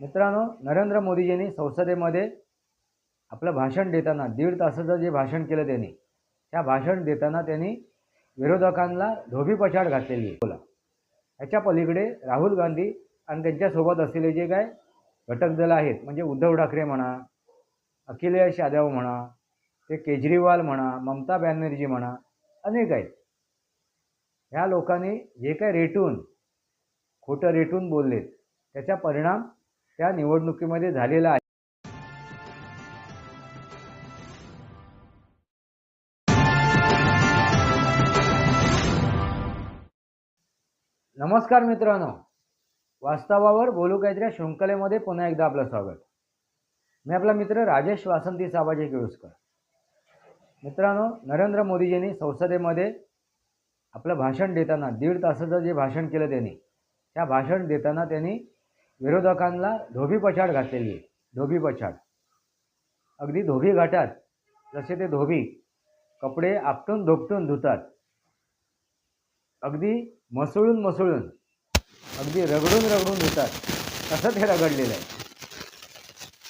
मित्रांनो नरेंद्र मोदीजींनी संसदेमध्ये आपलं भाषण देताना दीड तासाचं जे भाषण केलं त्यांनी त्या भाषण देताना त्यांनी विरोधकांना धोबी पछाड घातलेली आहे. बोला ह्याच्या पलीकडे राहुल गांधी आणि त्यांच्यासोबत असलेले जे काय घटक दल आहेत म्हणजे उद्धव ठाकरे म्हणा अखिलेश यादव म्हणा ते केजरीवाल म्हणा ममता बॅनर्जी म्हणा अनेक आहेत. ह्या लोकांनी जे काय रेटून खोटं रेटून बोललेत त्याचा परिणाम त्या निवडणुकीमध्ये झालेला आहे. नमस्कार मित्रांनो. वास्तवावर बोलू काहीतरी शृंखलेमध्ये पुन्हा एकदा आपलं स्वागत. मी आपला मित्र राजेश वासंती साबाजी केळुसकर. मित्रांनो नरेंद्र मोदीजींनी संसदेमध्ये आपलं भाषण देताना दीड तासाचं जे भाषण केलं त्यांनी त्या भाषण देताना त्यांनी विरोधकांना धोबी पछाड घातलेली आहे. धोबी पछाड. अगदी धोबी घाटात जसे ते धोबी कपडे आपटून धोपटून धुतात. अगदी मसळून मसळून अगदी रगडून रगडून धुतात. तसं ते रगडलेलं आहे?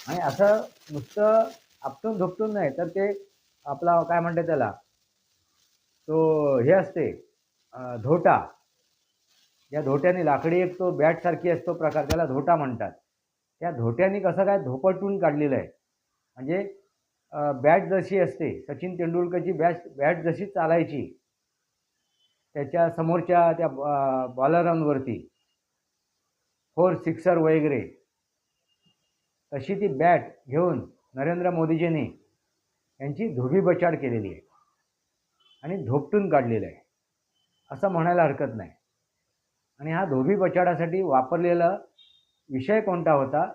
आणि असं नुसतं आपटून धोपटून नाही तर ते आपला काय म्हणते त्याला? तो हे असते धोटा. या धोट्याने लाकडी एक तो बॅटसारखी असतो प्रकार त्याला धोटा म्हणतात. त्या धोट्याने कसं काय धोपटून काढलेलं आहे? म्हणजे बॅट जशी असते सचिन तेंडुलकरची बॅट बॅट जशी चालायची त्याच्या समोरच्या त्या बॉलरांवरती फोर सिक्सर वगैरे तशी ती बॅट घेऊन नरेंद्र मोदीजींनी यांची धोबी बचाड केलेली आहे. आणि धोपटून काढलेलं आहे. असं म्हणायला हरकत नाही. आणि हा धोबी बचाडासाठी वापरलेला विषय कोणता होता?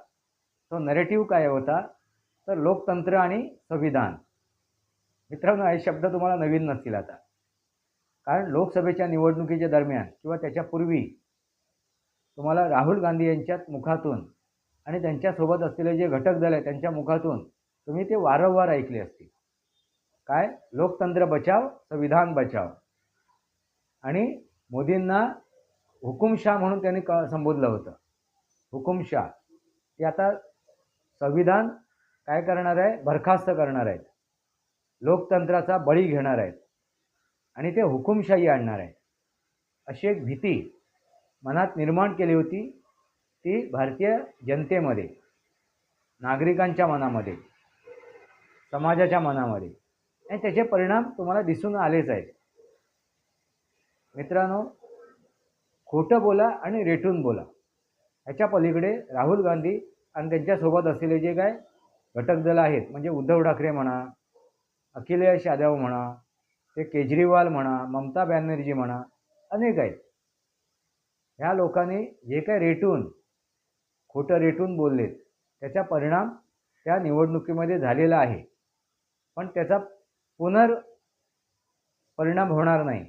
तो नरेटिव्ह काय होता? तर लोकतंत्र आणि संविधान. मित्रांनो हे शब्द तुम्हाला नवीन नसतील आता. कारण लोकसभेच्या निवडणुकीच्या दरम्यान किंवा त्याच्यापूर्वी तुम्हाला राहुल गांधी यांच्या मुखातून आणि त्यांच्यासोबत असलेले जे घटक दल आहे त्यांच्या मुखातून तुम्ही ते वारंवार ऐकले असतील. काय? लोकतंत्र बचाव संविधान बचाव. आणि मोदींना हुकुमशाह म्हणून त्यांनी क संबोधलं होतं. हुकुमशाह. ते आता संविधान काय करणार आहे? बरखास्त करणार आहेत. लोकतंत्राचा बळी घेणार आहेत. आणि ते हुकुमशाही आणणार आहेत. अशी एक भीती मनात निर्माण केली होती ती भारतीय जनतेमध्ये नागरिकांच्या मनामध्ये समाजाच्या मनामध्ये. आणि त्याचे परिणाम तुम्हाला दिसून आलेच आहेत. मित्रांनो खोटं बोला आणि रेटून बोला. ह्याच्या पलीकडे राहुल गांधी आणि त्यांच्यासोबत असलेले जे काय घटक दल आहेत म्हणजे उद्धव ठाकरे म्हणा अखिलेश यादव म्हणा ते केजरीवाल म्हणा ममता बॅनर्जी म्हणा अनेक आहेत. ह्या लोकांनी जे काय रेटून खोटं रेटून बोललेत त्याचा परिणाम त्या निवडणुकीमध्ये झालेला आहे. पण त्याचा पुनर् परिणाम होणार नाही.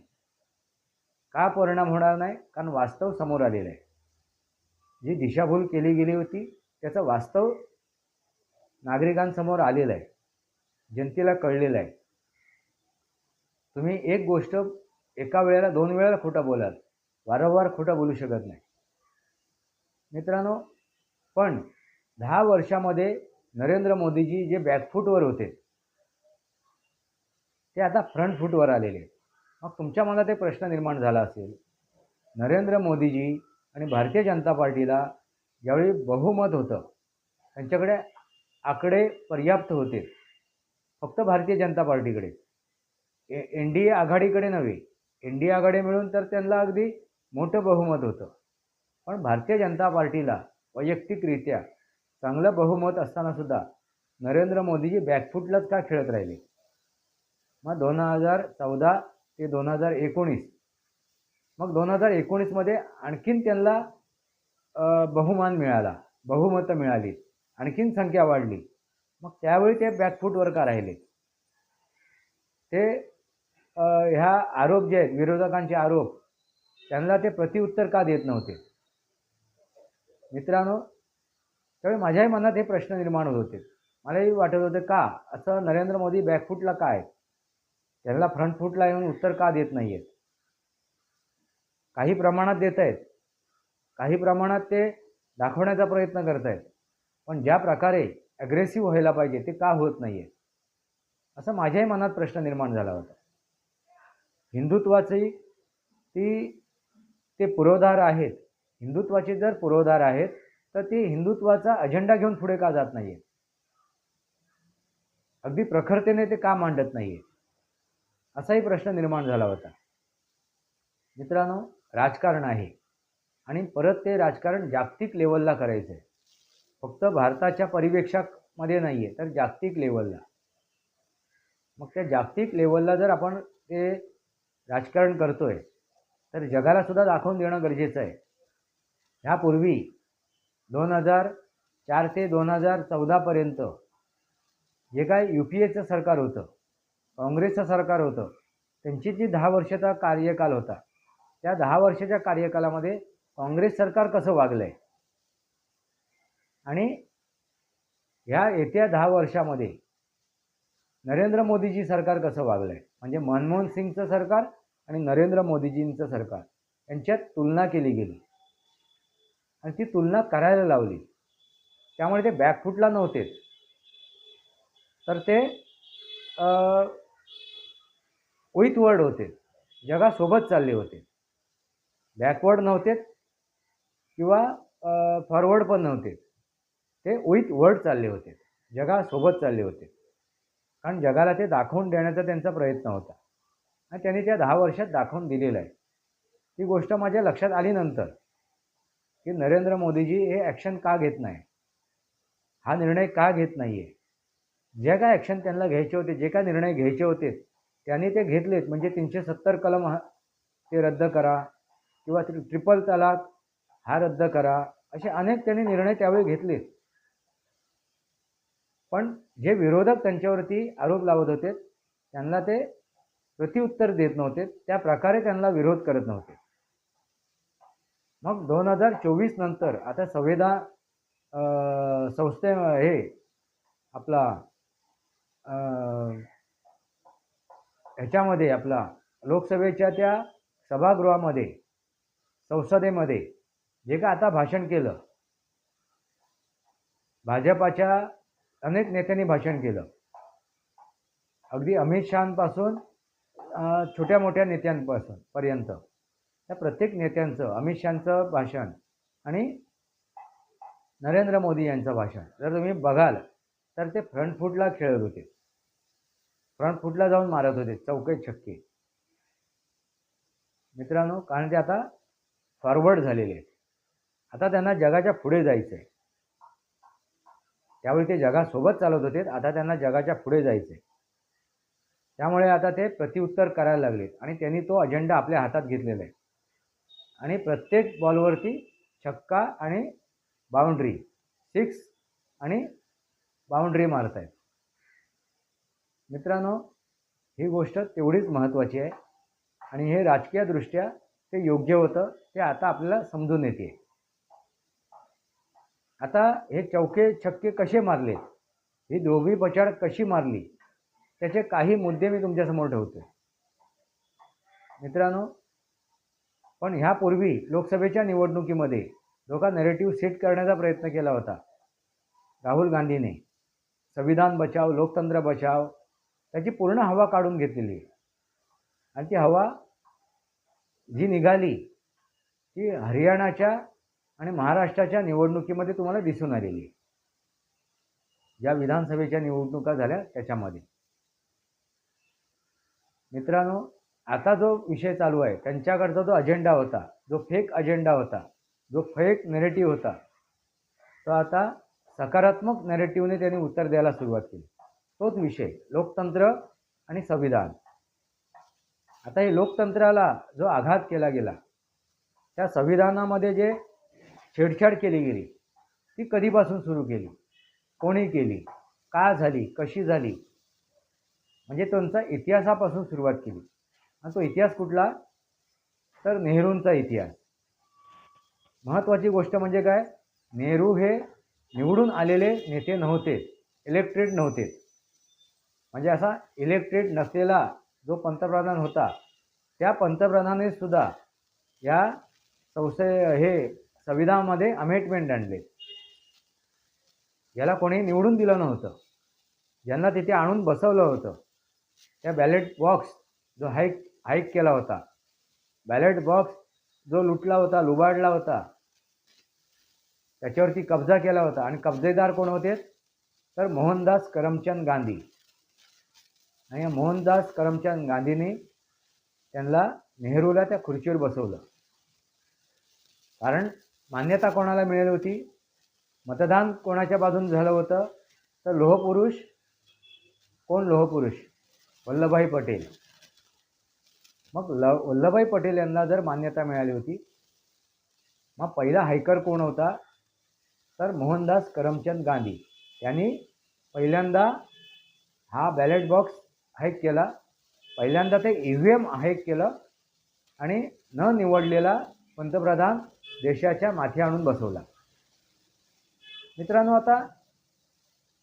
का परिणाम होणार नाही? कारण वास्तव समोर आलेलं आहे. जी दिशाभूल केली गेली होती त्याचं वास्तव नागरिकांसमोर आलेलं आहे. जनतेला कळलेलं आहे. तुम्ही एक गोष्ट एका वेळेला दोन वेळेला खोटं बोलाल. वारंवार खोटं बोलू शकत नाही. मित्रांनो पण दहा वर्षामध्ये नरेंद्र मोदीजी जे बॅकफूटवर होते ते आता फ्रंट फूटवर आलेले आहेत. मग तुमच्या मनात एक प्रश्न निर्माण झाला असेल. नरेंद्र मोदीजी आणि भारतीय जनता पार्टीला ज्यावेळी बहुमत होतं त्यांच्याकडे आकडे पर्याप्त होते. फक्त Bharatiya Janata पार्टीकडे. A N D A आघाडीकडे नव्हे एन डी ए आघाडी मिळून तर त्यांना अगदी मोठं बहुमत होतं. पण भारतीय जनता पार्टीला वैयक्तिकरित्या चांगलं बहुमत असतानासुद्धा नरेंद्र मोदीजी बॅकफूटलाच का खेळत राहिले? मग दोन हजार चौदा ते दोन हजार एकोणीस. मग दोन हजार एकोणीसमध्ये आणखीन त्यांना बहुमान मिळाला. बहुमतं मिळाली. आणखीन संख्या वाढली. मग त्यावेळी ते बॅकफूटवर का राहिले? ते ह्या आरोप जे आहेत विरोधकांचे आरोप त्यांना ते प्रतिउत्तर का देत नव्हते? मित्रांनो त्यावेळी माझ्याही मनात हे प्रश्न निर्माण होत होते. मलाही वाटत होतं का असं नरेंद्र मोदी बॅकफूटला काय? त्यांना फ्रंट फूटला येऊन उत्तर का देत नाही आहेत काही प्रमाणात देत आहेत. काही प्रमाणात ते दाखवण्याचा प्रयत्न करत आहेत. पण ज्या प्रकारे ॲग्रेसिव्ह व्हायला पाहिजे ते का होत नाही आहे असं माझ्याही मनात प्रश्न निर्माण झाला होता. हिंदुत्वाची ती ते पुरोधार आहेत. हिंदुत्वाचे जर पुरोधार आहेत तर ते हिंदुत्वाचा अजेंडा घेऊन पुढे का जात नाही अगदी प्रखरतेने ते का मांडत नाही असाही प्रश्न निर्माण झाला होता. मित्रांनो राजकारण आहे. आणि परत ते राजकारण जागतिक लेवलला करायचं आहे फक्त भारताच्या परिवेक्षामध्ये नाही आहे तर जागतिक लेवलला. मग त्या जागतिक लेवलला जर आपण ते राजकारण करतो आहे तर जगाला सुद्धा दाखवून देणं गरजेचं आहे. ह्यापूर्वी दोन हजार चार ते दोन हजार चौदापर्यंत जे काय यू पी एचं सरकार होतं काँग्रेसचं सरकार होतं. त्यांची जी दहा वर्षाचा कार्यकाल होता त्या दहा वर्षाच्या कार्यकालामध्ये काँग्रेस सरकार कसं वागलं आहे आणि ह्या येत्या दहा वर्षामध्ये नरेंद्र मोदीजी सरकार कसं वागलं आहे म्हणजे मनमोहन सिंगचं सरकार आणि नरेंद्र मोदीजींचं सरकार यांच्यात तुलना केली गेली. आणि ती तुलना करायला लावली. त्यामुळे ते बॅकफुटला नव्हतेच तर ते विथ वर्ड होते. जगासोबत चालले होते. बॅकवर्ड नव्हते किंवा फॉरवर्ड पण नव्हते. ते विथ वर्ड चालले होते. जगासोबत चालले होते. कारण जगाला ते दाखवून देण्याचा त्यांचा प्रयत्न होता. आणि त्यांनी त्या दहा वर्षात दाखवून दिलेलं आहे. ती गोष्ट माझ्या लक्षात आली नंतर की नरेंद्र मोदीजी हे ॲक्शन का घेत नाही? हा निर्णय का घेत नाही आहे जे काय ॲक्शन त्यांना घ्यायचे होते जे काय निर्णय घ्यायचे होते त्यांनी ते घेतलेत. म्हणजे तीनशे सत्तर कलम हा ते रद्द करा. किंवा ट्रिपल तलाक हा रद्द करा. असे अनेक त्यांनी निर्णय त्यावेळी घेतले. पण जे विरोधक त्यांच्यावरती आरोप लावत होते त्यांना ते प्रतिउत्तर देत नव्हते. त्या प्रकारे त्यांना विरोध करत नव्हते. मग दोन हजार चोवीस नंतर आता संविधान संस्थे हे आपला ह्याच्यामध्ये आपला लोकसभेच्या त्या सभागृहामध्ये संसदेमध्ये जे का आता भाषण केलं भाजपाच्या अनेक नेत्यांनी भाषण केलं. अगदी अमित शहापासून छोट्या मोठ्या नेत्यांपासून पर्यंत. त्या प्रत्येक नेत्यांचं अमित शहाचं भाषण आणि नरेंद्र मोदी यांचं भाषण. जर तुम्ही बघाल तर ते फ्रंट फूटला खेळत होते. फ्रंट फुटला जाऊन मारत होते चौके छक्के. मित्रांनो कारण ते आता फॉरवर्ड झालेले आहेत. आता त्यांना जगाच्या पुढे जायचं आहे त्यावेळी ते जगासोबत चालत होते आता त्यांना जगाच्या पुढे जायचं आहे त्यामुळे आता ते प्रतिउत्तर करायला लागलेत आणि त्यांनी तो अजेंडा आपल्या हातात घेतलेला आहे. आणि प्रत्येक बॉलवरती छक्का आणि बाउंड्री सिक्स आणि बाउंड्री मारत आहेत मित्रांनो ही गोष्ट तेवढीच महत्त्वाची आहे आणि हे राजकीयदृष्ट्या ते योग्य होतं ते आता आपल्याला समजून येते. आता हे चौके छक्के कसे मारले? ही दोघी पछाड कशी मारली? त्याचे काही मुद्दे मी तुमच्यासमोर ठेवतो. मित्रांनो पण ह्यापूर्वी लोकसभेच्या निवडणुकीमध्ये लोका नेरेटिव्ह सेट करण्याचा प्रयत्न केला होता. राहुल गांधीने. संविधान बचाव लोकतंत्र बचाव त्याची पूर्ण हवा काढून घेतलेली आणि ती हवा जी निघाली ती हरियाणाच्या आणि महाराष्ट्राच्या निवडणुकीमध्ये तुम्हाला दिसून आलेली ज्या विधानसभेच्या निवडणुका झाल्या त्याच्यामध्ये. मित्रांनो आता जो विषय चालू आहे त्यांच्याकडचा जो अजेंडा होता जो फेक अजेंडा होता जो फेक नेरेटिव्ह होता तो आता सकारात्मक नेरेटिव्हने त्यांनी उत्तर द्यायला सुरुवात केली. तोच विषय लोकतंत्र आणि संविधान. आता हे लोकतंत्राला जो आघात केला गेला त्या संविधानामध्ये जे छेडछाड केली गेली ती कधीपासून सुरू केली? कोणी केली? का झाली? कशी झाली? म्हणजे त्यांचा इतिहासापासून सुरुवात केली. आणि तो इतिहास कुठला? तर नेहरूंचा इतिहास. महत्त्वाची गोष्ट म्हणजे काय? नेहरू हे निवडून आलेले नेते नव्हते इलेक्ट्रेट नव्हते. म्हणजे असा इलेक्टेड नसलेला जो पंतप्रधान होता त्या पंतप्रधानाने सुद्धा या संस्थे हे संविधानामध्ये अमेंडमेंट आणले. याला कोणी निवडून दिलं नव्हतं. ज्यांना तिथे आणून बसवलं होतं त्या बॅलेट बॉक्स जो हाईक हाईक केला होता बॅलेट बॉक्स जो लुटला होता लुबाडला होता त्याच्यावरती कब्जा केला होता. आणि कब्जेदार कोण होते? तर मोहनदास करमचंद गांधी. आणि मोहनदास करमचंद गांधींनी त्यांना नेहरूला त्या खुर्चीवर बसवलं. कारण मान्यता कोणाला मिळाली होती? मतदान कोणाच्या बाजून झालं होतं? तर लोहपुरुष कोण लोहपुरुष? वल्लभभाई पटेल. मग ल वल्लभभाई पटेल यांना जर मान्यता मिळाली होती मग पहिला हायकर कोण होता? तर मोहनदास करमचंद गांधी. यांनी पहिल्यांदा हा बॅलेट बॉक्स हाईक केला. पहिल्यांदा ते ई व्ही एम हाईक केलं आणि न निवडलेला पंतप्रधान देशाच्या माथी आणून बसवला. मित्रांनो आता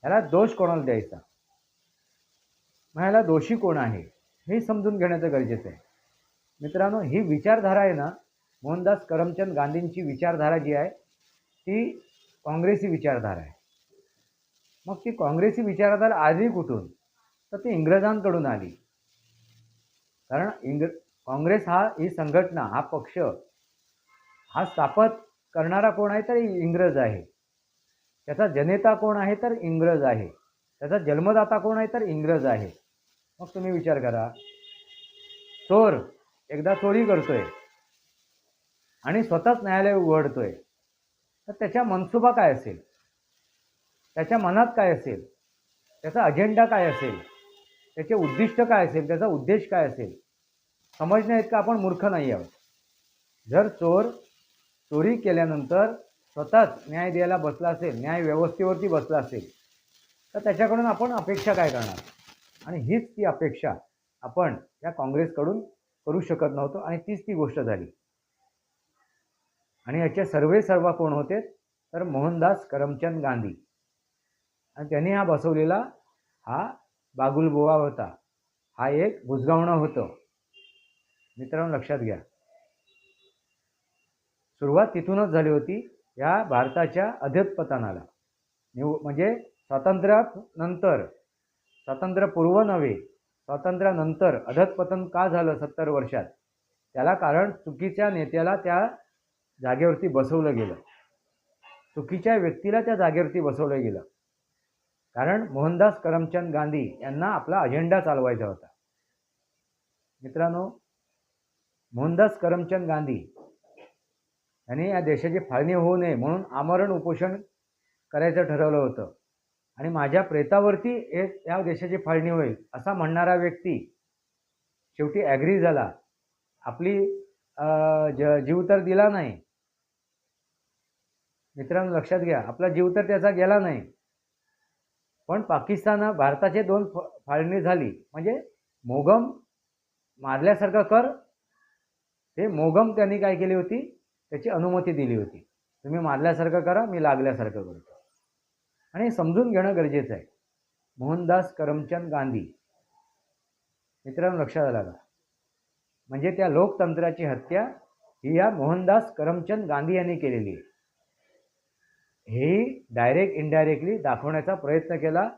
ह्याला दोष कोणाला द्यायचा? मग ह्याला दोषी कोण आहे? हे समजून घेण्याचं गरजेचं आहे. मित्रांनो ही विचारधारा आहे ना मोहनदास करमचंद गांधींची विचारधारा जी आहे ती काँग्रेसी विचारधारा आहे. मग ती काँग्रेसी विचारधारा आली कुठून? तर ती इंग्रजांकडून आली. कारण इंग्र काँग्रेस हा ही संघटना हा पक्ष हा स्थापत करणारा कोण आहे तर इंग्रज आहे. त्याचा जनेता कोण आहे तर इंग्रज आहे. त्याचा जन्मदाता कोण आहे तर इंग्रज आहे. मग तुम्ही विचार करा. चोर एकदा चोरी करतोय. आणि स्वतःच न्यायालय उघडतोय. तर त्याच्या मनसुबा काय असेल? त्याच्या मनात काय असेल? त्याचा अजेंडा काय असेल? त्याचे उद्दिष्ट काय असेल त्याचा उद्देश काय असेल समजण्या इतकं आपण मूर्ख नाही आहोत. जर चोर चोरी केल्यानंतर स्वतःच न्याय द्यायला बसला असेल न्याय व्यवस्थेवरती बसला असेल तर त्याच्याकडून आपण अपेक्षा काय करणार? आणि हीच ती अपेक्षा आपण या काँग्रेसकडून करू शकत नव्हतो आणि तीच ती गोष्ट झाली. आणि याचे सर्वे सर्व कोण होते? तर मोहनदास करमचंद गांधी. आणि त्यांनी हा बसवलेला हा बागुलबुवा होता. हा एक बुजगावणं होतं. मित्रांनो लक्षात घ्या. सुरुवात तिथूनच झाली होती या भारताच्या अध्यपतनाला निव म्हणजे स्वातंत्र्यानंतर स्वातंत्र्यपूर्व नव्हे स्वातंत्र्यानंतर अधतपतन का झालं सत्तर वर्षात? त्याला कारण चुकीच्या नेत्याला त्या जागेवरती बसवलं गेलं. चुकीच्या व्यक्तीला त्या जागेवरती बसवलं गेलं. कारण मोहनदास करमचंद गांधी यांना आपला अजेंडा चालवायचा होता. मित्रांनो मोहनदास करमचंद गांधी यांनी या देशाची फाळणी होऊ नये म्हणून आमरण उपोषण करायचं ठरवलं होतं. आणि माझ्या प्रेतावरती एक या देशाची फाळणी होईल असा म्हणणारा व्यक्ती शेवटी ॲग्री झाला. आपली ज जीव तर दिला नाही. मित्रांनो लक्षात घ्या आपला जीव तर त्याचा गेला नाही. पण पाकिस्तान भारताचे दोन फ फाळणी झाली. म्हणजे मोगम मारल्यासारखं कर. ते मोगम त्यांनी काय केली होती? त्याची अनुमती दिली होती. तुम्ही मारल्यासारखं करा मी लागल्यासारखं करतो. आणि समजून घेणं गरजेचं आहे. मोहनदास करमचंद गांधी. मित्रांनो लक्षात आला का? म्हणजे त्या लोकतंत्राची हत्या ही या मोहनदास करमचंद गांधी यांनी केलेली आहे. हेही डायरेक्ट इनडायरेक्टली दाखवण्याचा प्रयत्न केला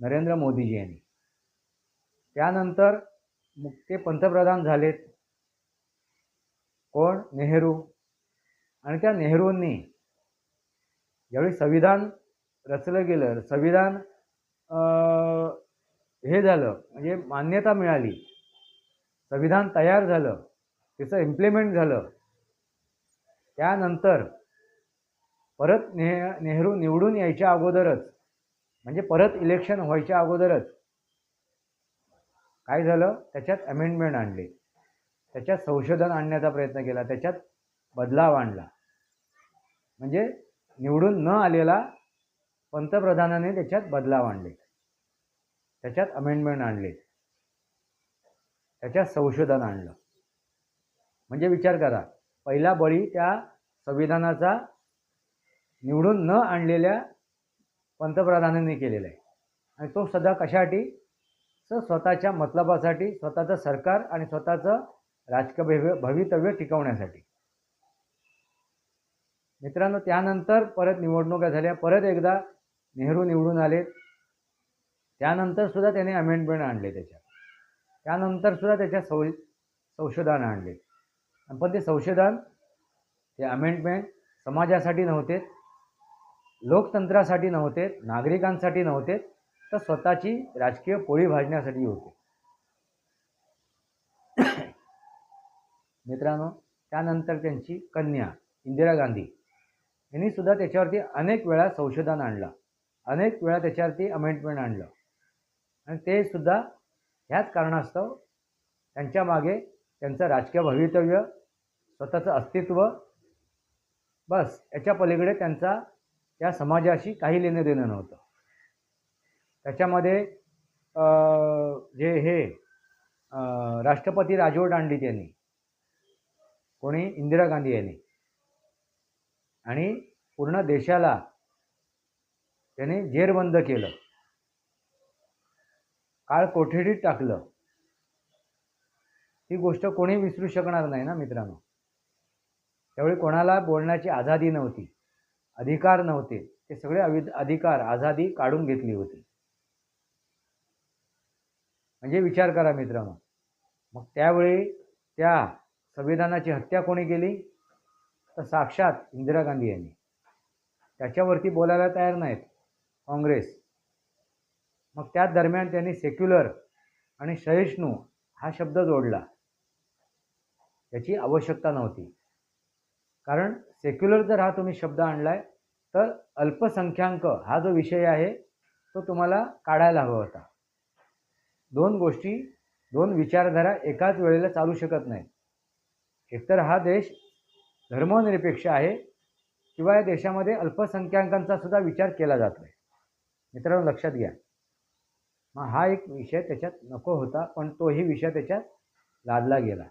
नरेंद्र मोदीजी यांनी. त्यानंतर मग ते पंतप्रधान झालेत. कोण? नेहरू. आणि त्या नेहरूंनी ज्यावेळी संविधान रचलं गेलं. संविधान हे झालं म्हणजे मान्यता मिळाली. संविधान तयार झालं. त्याचं इम्प्लिमेंट झालं. त्यानंतर परत ने नेहरू निवडून यायच्या अगोदरच म्हणजे परत इलेक्शन व्हायच्या अगोदरच काय झालं? त्याच्यात अमेंडमेंट आणले. त्याच्यात संशोधन आणण्याचा प्रयत्न केला. त्याच्यात बदलाव आणला. म्हणजे निवडून न आलेला पंतप्रधानाने त्याच्यात बदलाव आणले. त्याच्यात अमेंडमेंट आणले. त्याच्यात संशोधन आणलं. म्हणजे विचार करा पहिला बळी त्या संविधानाचा निवडून न आणलेल्या पंतप्रधानांनी केलेला आहे. आणि तो सध्या कशासाठी? तर स्वतःच्या मतलबासाठी स्वतःचं सरकार आणि स्वतःचं राजकीय भवितव्य टिकवण्यासाठी. मित्रांनो त्यानंतर परत निवडणुका झाल्या परत एकदा नेहरू निवडून आले त्यानंतर सुद्धा त्याने अमेंडमेंट आणले त्याच्यात. त्यानंतर सुद्धा त्याच्या सौ संशोधन आणले. पण ते संशोधन ते अमेंडमेंट समाजासाठी नव्हते लोकतंत्रासाठी नव्हते नागरिकांसाठी नव्हते तर स्वतःची राजकीय पोळी भाजण्यासाठी होते. मित्रांनो त्यानंतर त्यांची कन्या इंदिरा गांधी यांनी सुद्धा त्याच्यावरती अनेक वेळा संशोधन आणलं. अनेक वेळा त्याच्यावरती अमेंडमेंट आणलं. आणि ते सुद्धा ह्याच कारणास्तव त्यांच्या मागे त्यांचं राजकीय भवितव्य स्वतःचं अस्तित्व बस याच्या पलीकडे त्यांचा त्या समाजाशी काही लेणं देणं नव्हतं. त्याच्यामध्ये जे हे राष्ट्रपती राजवट आणली त्यांनी कोणी? इंदिरा गांधी यांनी. आणि पूर्ण देशाला त्याने जेरबंद केलं. काळ कोठडीत टाकलं. ही गोष्ट कोणी विसरू शकणार नाही ना मित्रांनो? त्यावेळी कोणाला बोलण्याची आझादी नव्हती. अधिकार नव्हते. ते सगळे अवि अधिकार आझादी काढून घेतली होती. म्हणजे विचार करा मित्रांनो. मग त्यावेळी त्या संविधानाची हत्या कोणी केली? तर साक्षात इंदिरा गांधी यांनी. त्याच्यावरती बोलायला तयार नाहीत काँग्रेस. मग त्याच दरम्यान त्यांनी सेक्युलर आणि सहिष्णू हा शब्द जोडला. त्याची आवश्यकता नव्हती. कारण सेक्युलर जर हा तुम्ही शब्द आणलाय तर अल्पसंख्याक हा जो विषय आहे तो तुम्हाला काढायला हवा होता. दोन गोष्टी दोन विचारधारा एकाच वेळेला चालू शकत नाहीत. एकतर हा देश धर्मनिरपेक्ष आहे किंवा या देशामध्ये अल्पसंख्याकांचा सुद्धा विचार केला जातो आहे मित्रांनो लक्षात घ्या. मग हा एक विषय त्याच्यात नको होता पण तोही विषय त्याच्यात लादला गेला.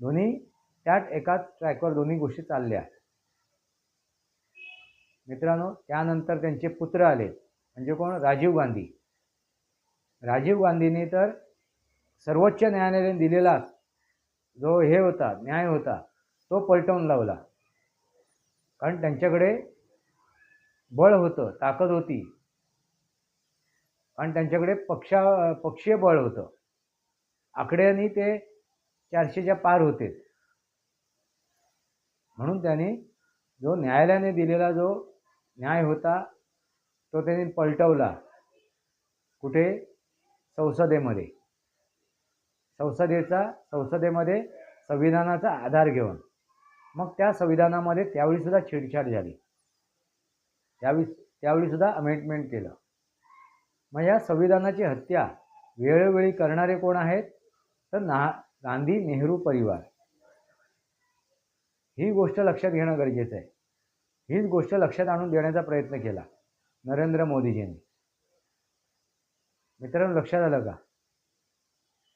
दोन्ही त्यात एकाच ट्रॅकवर दोन्ही गोष्टी चालल्या. मित्रांनो त्यानंतर त्यांचे पुत्र आले. म्हणजे कोण? राजीव गांधी. राजीव गांधींनी तर सर्वोच्च न्यायालयाने दिलेला जो हे होता न्याय होता तो पलटवून लावला. कारण त्यांच्याकडे बळ होतं ताकद होती. आणि त्यांच्याकडे पक्षा पक्षीय बळ होतं. आकड्यांनी ते चारशेच्या पार होते. म्हणून त्यांनी जो न्यायालयाने दिलेला जो न्याय होता तो त्यांनी पलटवला. कुठे? संसदेमध्ये. संसदेचा संसदेमध्ये संविधानाचा आधार घेऊन. मग त्या संविधानामध्ये त्यावेळीसुद्धा छेडछाड झाली. त्यावेळी त्यावेळीसुद्धा अमेंडमेंट केलं. मग या संविधानाची हत्या वेळोवेळी करणारे कोण आहेत? तर ना गांधी नेहरू परिवार. ही गोष्ट लक्षात घेणं गरजेचं आहे. हीच गोष्ट लक्षात आणून देण्याचा प्रयत्न केला. नरेंद्र मोदीजींनी. मित्रांनो लक्षात आलं का?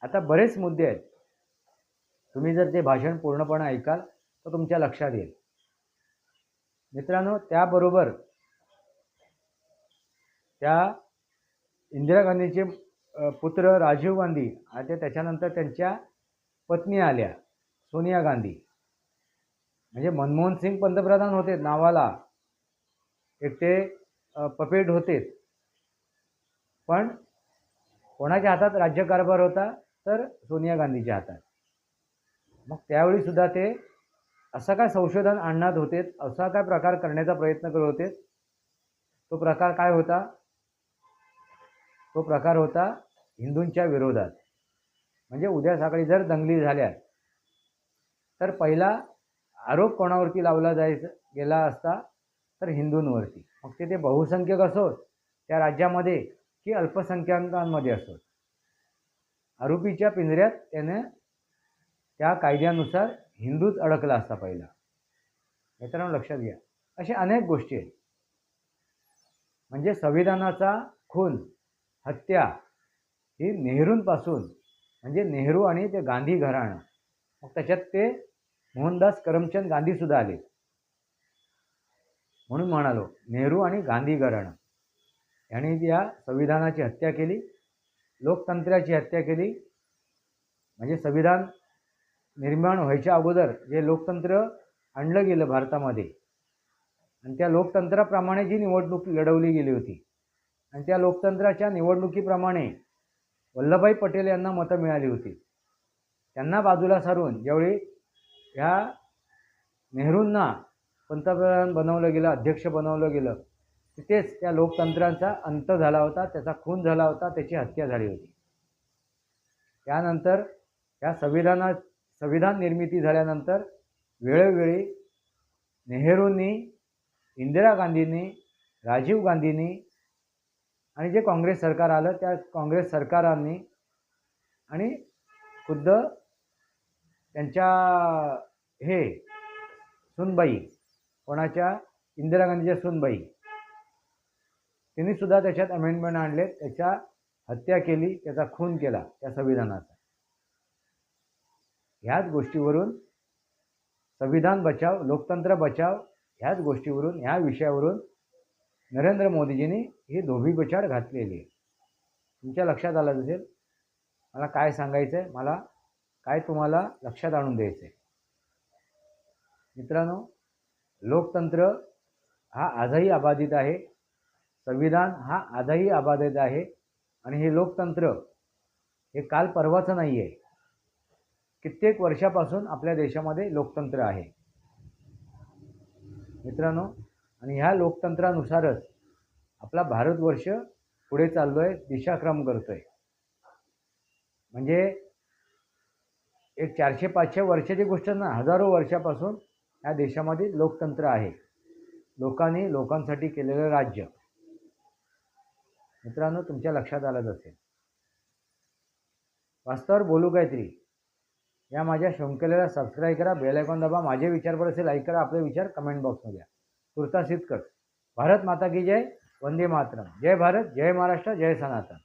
आता बरेच मुद्दे आहेत. तुम्ही जर ते भाषण पूर्णपणे ऐकाल तर तुमच्या लक्षात येईल. मित्रांनो त्याबरोबर त्या इंदिरा गांधीचे पुत्र राजीव गांधी आणि त्याच्यानंतर त्यांच्या पत्नी आल्या सोनिया गांधी. म्हणजे मनमोहन सिंग पंतप्रधान होते नावाला. एक ते पपेट होते पण कोणाच्या हातात राज्यकारभार होता तर सोनिया गांधीच्या हातात. मग त्यावेळी सुद्धा ते असं काय संशोधन आणण्यात होते असा काय प्रकार करण्याचा प्रयत्न करत होते? तो प्रकार काय होता? तो प्रकार होता हिंदूंच्या विरोधात. म्हणजे उद्या सकाळी जर दंगली झाल्या तर पहिला आरोप कोणावरती लावला जायचं गेला असता तर हिंदूंवरती. मग ते ते बहुसंख्यक असोत त्या राज्यामध्ये की अल्पसंख्याकांमध्ये असोत आरोपीच्या पिंजऱ्यात त्याने त्या कायद्यानुसार हिंदूच अडकला असता पहिला. मित्रांनो लक्षात घ्या. अशा अनेक गोष्टी आहेत. म्हणजे संविधानाचा खून हत्या ही नेहरूंपासून म्हणजे नेहरू आणि ते गांधी घराणं. मग त्याच्यात ते मोहनदास करमचंद गांधीसुद्धा आले. म्हणून म्हणालो नेहरू आणि गांधी घराणं यांनी या संविधानाची हत्या केली लोकतंत्राची हत्या केली. म्हणजे संविधान निर्माण व्हायच्या अगोदर जे लोकतंत्र आणलं गेलं भारतामध्ये आणि त्या लोकतंत्राप्रमाणे जी निवडणूक लढवली गेली होती आणि त्या लोकतंत्राच्या निवडणुकीप्रमाणे वल्लभभाई पटेल यांना मतं मिळाली होती. त्यांना बाजूला सारून ज्यावेळी ह्या नेहरूंना पंतप्रधान बनवलं गेलं अध्यक्ष बनवलं गेलं तिथेच त्या लोकतंत्राचा अंत झाला होता त्याचा खून झाला होता त्याची हत्या झाली होती. त्यानंतर या संविधाना संविधान निर्मिती झाल्यानंतर वेळोवेळी नेहरूंनी इंदिरा गांधींनी राजीव गांधींनी आणि जे काँग्रेस सरकार आलं त्या काँग्रेस सरकारांनी आणि खुद्द त्यांच्या हे सुनबाई कोणाच्या? इंदिरा गांधीच्या सुनबाई. त्यांनी सुद्धा त्याच्यात अमेंडमेंट आणले त्याच्या हत्या केली त्याचा खून केला त्या संविधानाचा. ह्याच गोष्टीवरून संविधान बचाव लोकतंत्र बचाव ह्याच गोष्टीवरून ह्या विषयावरून नरेंद्र मोदीजींनी ही धोबीपछाड घातलेली आहे. तुमच्या लक्षात आलं असेल? मला काय सांगायचं आहे मला काय तुम्हाला लक्षात आणून द्यायचं आहे मित्रांनो लोकतंत्र हा आजही अबाधित आहे. संविधान हा आजही अबाधित आहे. आणि हे लोकतंत्र हे काल परवाचं नाही आहे कित्येक वर्षापासून आपल्या देशामध्ये लोकतंत्र आहे. मित्रांनो आणि ह्या लोकतंत्रानुसारच आपला भारतवर्ष पुढे चाललो आहे दिशाक्रम करतो आहे म्हणजे एक चारशे पाचशे वर्षाची गोष्ट ना हजारो वर्षापासून या देशामध्ये लोकतंत्र आहे. लोकांनी लोकांसाठी केलेलं राज्य. मित्रांनो तुमच्या लक्षात आलंच असेल. वास्तवावर बोलू काहीतरी. या माझ्या शंकलेला सबस्क्राईब करा बेल आयकॉन दाबा माझे विचार पर असेल ऐक करा आपले विचार कमेंट बॉक्समध्ये तुर्तास हित कर भारत माता की जय वंदे मातरम. जय भारत जय महाराष्ट्र जय सनातन.